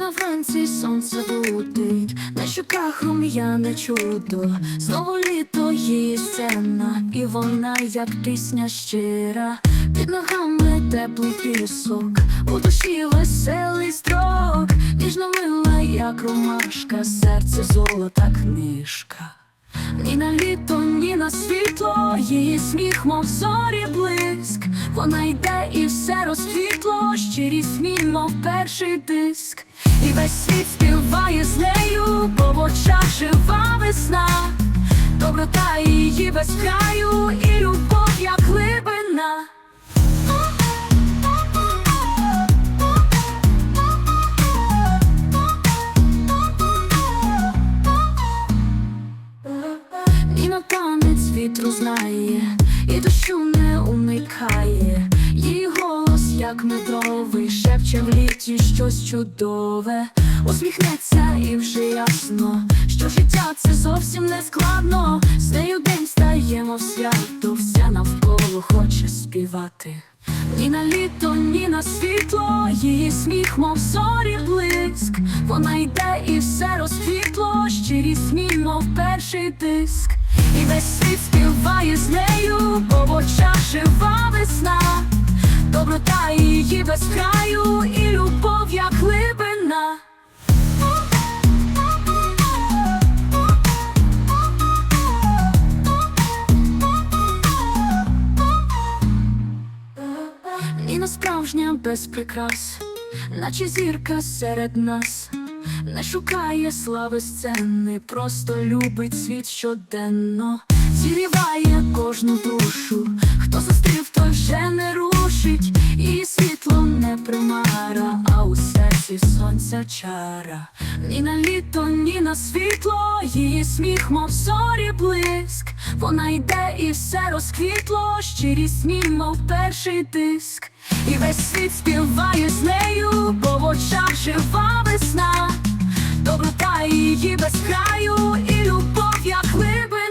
На Франції сонце будить, на щоках рум'яне чудо, знову літо її сцена, і вона, як пісня щира, під ногами теплий пісок, у душі веселий строк, ніжно мила, як ромашка, серце золота книжка. Ні на літо, ні на світло, її сміх, мов зорі блиск. Вона йде і все розквітло, щирість мій, мов перший диск. І весь світ співає з нею, бо в очах жива весна. Доброта її без краю, і любов, як глибина. І на танець вітру знає, і дощу не уникає. Її голос, як медовий, шепче в літі щось чудове. Усміхнеться і вже ясно, що життя це зовсім не складно. З нею день стає, мов свято, вся навколо хоче співати. Ні на літо, ні на світло, її сміх, мов зорі блиск. Вона йде і все розквітло, щирість мій, мов перший диск. І весь світ співає з нею, бо в очах жива весна. Доброта її без краю, і любов, як глибина. Ніна справжня без прикрас, наче зірка серед нас, не шукає слави сцени, просто любить світ щоденно, зігріває кожну душу, хто зустрів, той вже не рушить, і світло не примара, а у серці сонця чара. Ні на літо, ні на світло, її сміх, мов зорі блиск. Вона йде і все розквітло, щирість мій, мов перший диск. І весь світ співає з нею, бо в очах жива весна. Доброта її без краю, і любов, як глибина.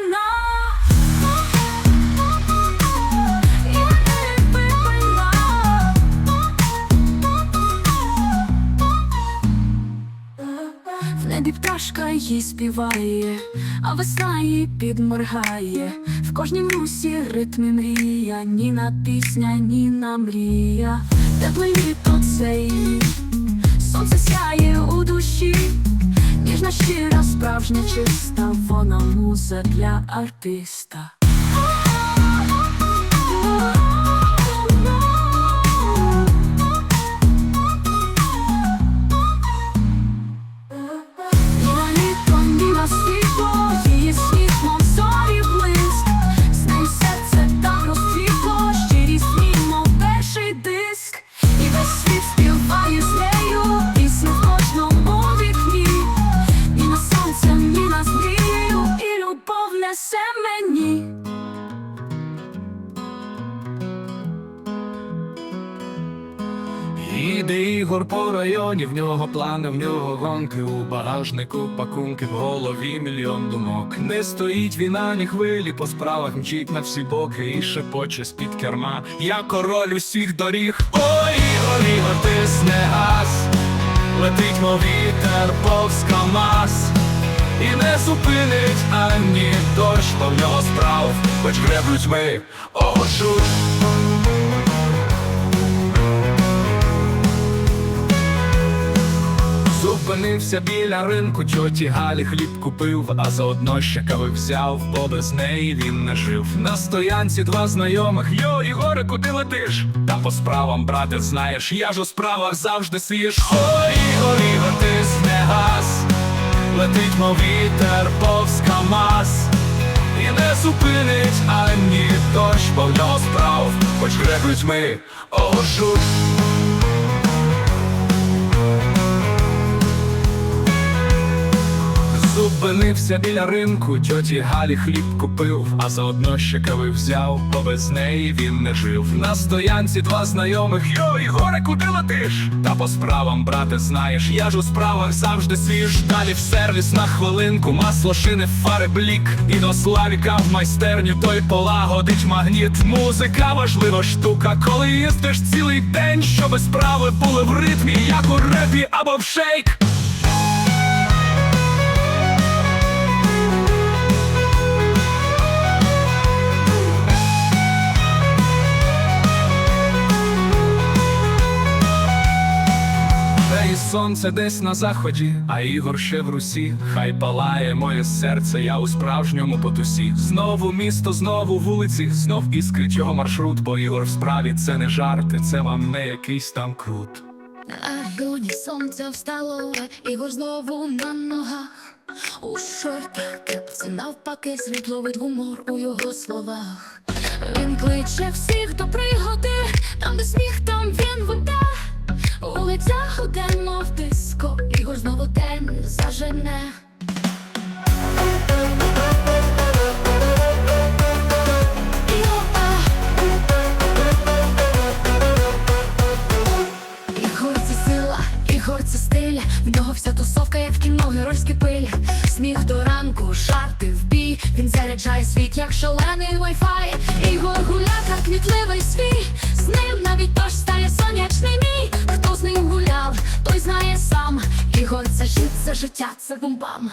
Небі пташка їй співає, а весна їй підморгає. В кожній мусі ритмі мрія, ні на пісня, ні на мрія. Тепле літо це її, сонце сяє у душі, ніжна щира, справжня чиста, вона муза для артиста. Їде Ігор по районі, в нього плани, в нього гонки у багажнику, пакунки в голові мільйон думок. Не стоїть війна, ні хвилі, по справах мчить на всі боки і шепоче з-під керма. Я король усіх доріг. Ой, Ігор, Ігор, тисне газ, летить, мов вітер, повз КамАЗ. І не зупинить ані дощ, бо в нього справ, хоч греблють ми, ожуж. Зупинився біля ринку, тьоті Галі хліб купив, а заодно ще кави взяв, бо без неї він не жив. На стоянці два знайомих. Йо, Ігоре, куди летиш? Та по справам, брате, знаєш, я ж у справах завжди свіж. Ой, Ігор, Ігор, тисне газ, летить, мов вітер, повз КамАЗ. І не зупинить ані дощ, бо в нього справ, хоч гребуть ми, ожуж. Зупинився біля ринку, тьоті Галі хліб купив, а заодно ще кави взяв, бо без неї він не жив. На стоянці два знайомих Йо, Ігоре, куди летиш? Та по справам, брате, знаєш, я ж у справах завжди свіж. Далі в сервіс на хвилинку, масло шини, фари, блік. І до Славіка в майстерню той полагодить магніт. Музика важлива штука, коли їздиш цілий день, щоби справи були в ритмі, як у репі або в шейк. Сонце десь на заході, а Ігор ще в Русі. Хай палає моє серце, я у справжньому потусі. Знову місто, знову вулиці, знов іскрить його маршрут, бо Ігор в справі це не жарти, це вам не якийсь там крут. На груді сонце встало, Ігор знову на ногах. У шортах кепці навпаки світловий гумор у його словах. Він кличе всіх до пригоди, знову день зажене. Ігор це сила, Ігор це стиль, в нього вся тусовка, як в кіно, геройські пиль. Сміх до ранку, жарти в бій. Він заряджає світ, як шалений вайфай. Ігор гуляка, кмітливий свій. З ним навіть дощ життя, це бомбам.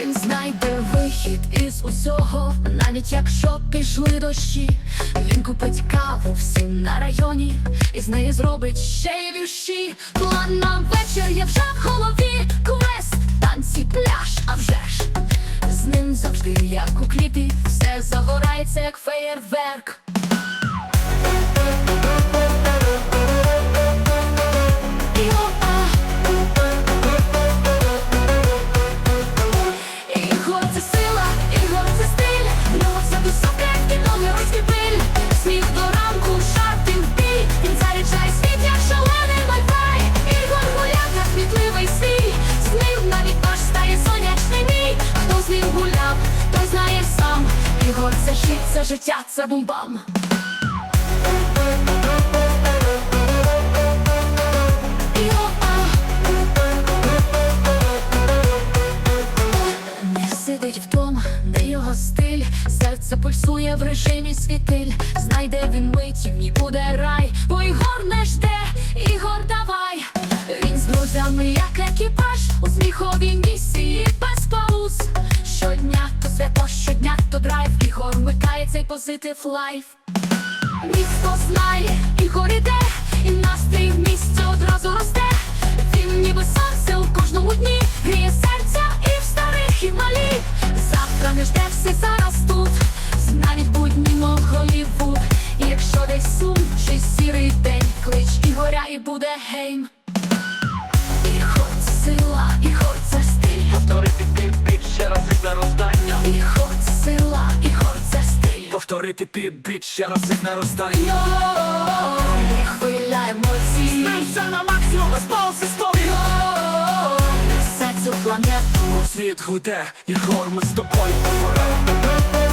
Він знайде вихід із усього, навіть якщо пішли дощі. Він купить каву всім на районі, і з неї зробить ще й вірші. План на вечір є вже в голові. Квест, танці, пляж, а вже ж. З ним завжди, як у кліпі, все загорається, як феєрверк. Це життя, це бомбам. Не сидить вдома, де його стиль, серце пульсує в режимі світиль. Знайде він мить, і буде рай, бо Ігор не жде, Ігор давай. Він з друзями, як екіпаж, у позитив лайф. Місто знає, Ігор іде, і настрій в місті одразу росте. Він ніби сонце у кожному дні, гріє серця і в старих, і малі. Завтра не жде все зараз тут, навіть будні, мов Голівуд. І якщо десь сум чи сірий день, клич Ігоря і буде гейм. Ігор це сила, Ігор це стиль. Повторити ти більше рази на роздання. Ігор Повторити ти більше рази на роздання. Йой, хвиля емоцій. Знайся на максимум, столі. Йой, Несе цю планету. Світ гуде, Ігор, ми з тобою. Йо-а.